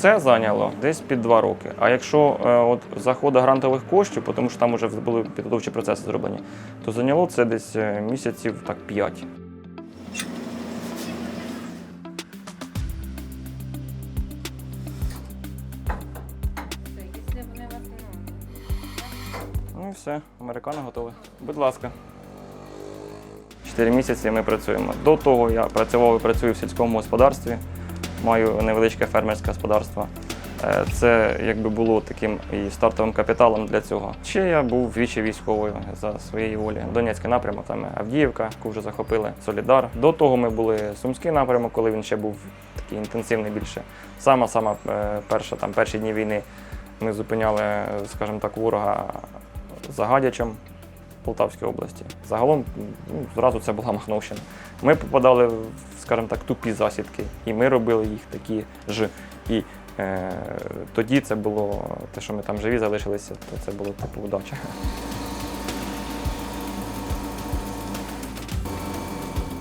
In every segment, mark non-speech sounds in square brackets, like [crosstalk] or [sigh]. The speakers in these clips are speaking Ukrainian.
все зайняло десь під два роки. А якщо е, от заходи грантових коштів, тому що там вже були підготовчі процеси зроблені, то зайняло це десь е, місяців так п'ять. Ну і все, американо готові. Будь ласка. Чотири місяці ми працюємо. До того я працював і працюю в сільському господарстві, маю невеличке фермерське господарство. Е, Це якби було таким і стартовим капіталом для цього. Ще я був двічі військовою за своєї волі. Донецький напрямок, там Авдіївка, яку вже захопили, Солідар. До того ми були Сумський напрямок, коли він ще був такий інтенсивний більше. Сама сама е, перша там перші дні війни ми зупиняли, скажімо так, ворога за Гадячем Полтавській області. Загалом ну, зразу це була Махновщина. Ми попадали в, скажімо так, тупі засідки, і ми робили їх такі ж. І е, тоді це було те, що ми там живі залишилися, то це було типу вдача.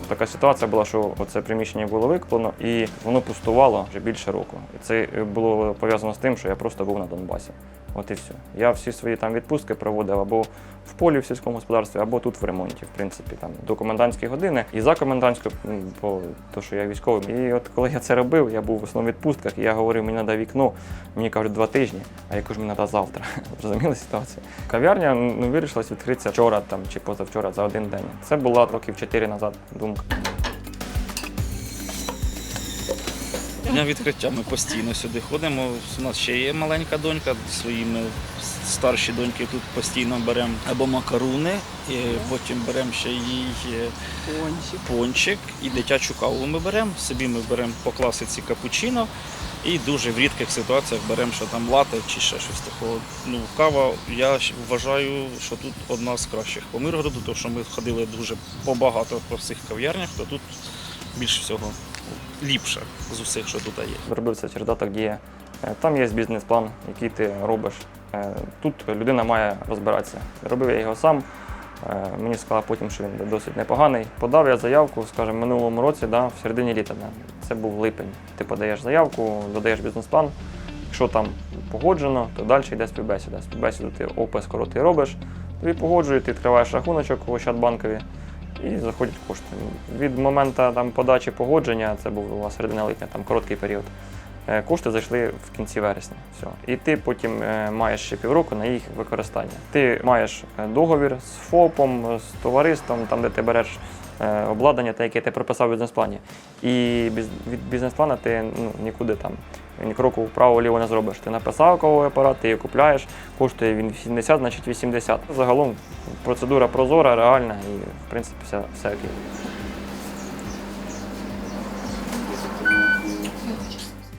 Така ситуація була, що це приміщення було викуплено і воно пустувало вже більше року. І це було пов'язано з тим, що я просто був на Донбасі. От і все. Я всі свої там відпустки проводив або в полі в сільському господарстві, або тут в ремонті, в принципі, там до комендантської години і за комендантською, бо то, що я військовий. І от коли я це робив, я був в основному відпустках, і я говорив, мені треба вікно, мені кажуть два тижні, а я кажу, мені треба завтра. [laughs] Розуміли ситуацію? Кав'ярня ну, вирішилась відкритися вчора там, чи позавчора за один день. Це була років чотири назад думка. Дня відкриття ми постійно сюди ходимо. У нас ще є маленька донька, своїми старші доньки тут постійно беремо або макаруни, і потім беремо ще їй е, пончик і дитячу каву ми беремо. Собі ми беремо по класиці капучино. І дуже в рідких ситуаціях беремо, що там лате чи ще щось такого. Ну, кава, я вважаю, що тут одна з кращих по Миргороду, тому що ми ходили дуже побагато по всіх кав'ярнях, то тут більш всього ліпше з усіх, що тут є. Зробив це через даток дія. Е, Там є бізнес-план, який ти робиш. Е, Тут людина має розбиратися. Робив я його сам. Е, Мені сказали потім, що він досить непоганий. Подав я заявку, скажімо, минулому році, да, в середині літа. Це був липень. Ти подаєш заявку, додаєш бізнес-план. Якщо там погоджено, то далі йде співбесіда. Співбесіду ти опис короткий робиш, тобі погоджують, ти відкриваєш рахуночок в Ощадбанкові і заходять кошти. Від моменту там, подачі погодження, це був середина липня, там короткий період. е, Кошти зайшли в кінці вересня. Все. І ти потім е, маєш ще півроку на їх використання. Ти маєш е, договір з ФОПом, з товариством, там, де ти береш обладнання, те, яке ти прописав в бізнес-плані. І від бізнес-плана ти ну, нікуди там ні кроку вправо-ліво не зробиш. Ти написав кавовий апарат, ти його купляєш, коштує він 80, значить 80. Загалом процедура прозора, реальна і в принципі все, все окей.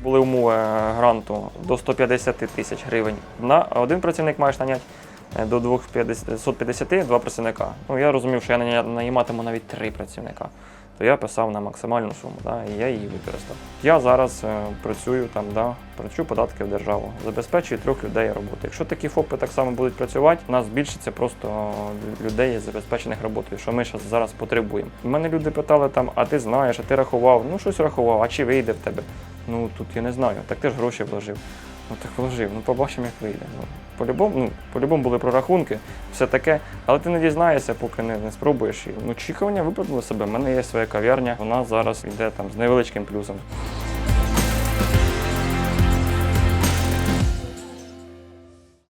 Були умови е, гранту до 150 тисяч гривень. На один працівник маєш наняти е, до 250 два працівника. Ну я розумів, що я найматиму навіть три працівника. То я писав на максимальну суму, да, і я її використав. Я зараз е, працюю там, да, плачу податки в державу, забезпечую трьох людей роботи. Якщо такі ФОПи так само будуть працювати, у нас збільшиться просто людей забезпечених роботою, що ми зараз потребуємо. У мене люди питали там, а ти знаєш, а ти рахував? Ну щось рахував, а чи вийде в тебе? Ну тут я не знаю. Так ти ж гроші вложив. Ну так вложив, ну побачимо, як вийде. Ну, по-любому, ну, по-любому були прорахунки, все таке, але ти не дізнаєшся, поки не, не спробуєш. І, ну, очікування виправдали себе. У мене є своя кав'ярня, вона зараз йде там з невеличким плюсом.